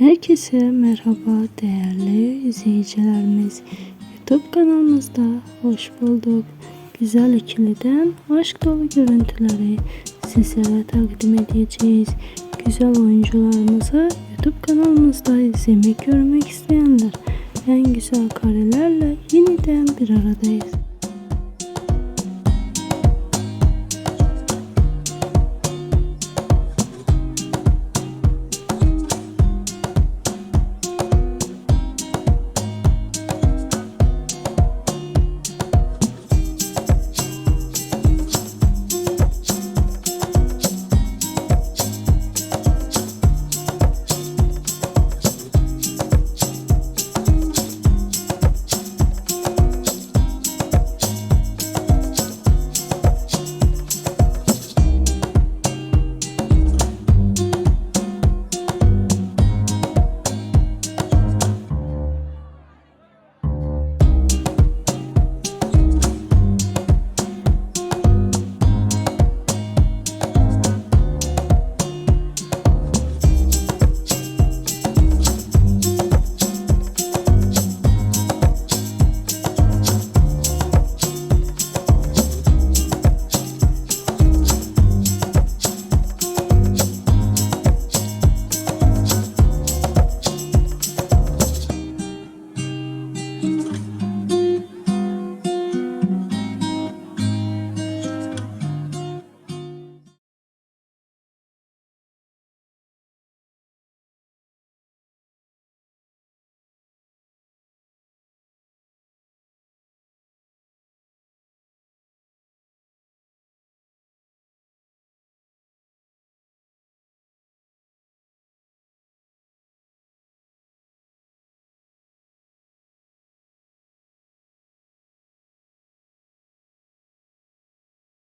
Herkese merhaba değerli izleyicilerimiz. YouTube kanalımızda hoş bulduk. Güzel ikiliden aşk dolu görüntüleri sizlere takdim edeceğiz. Güzel oyuncularımızı YouTube kanalımızda izlemek görmek isteyenler en güzel karelerle yeniden bir aradayız.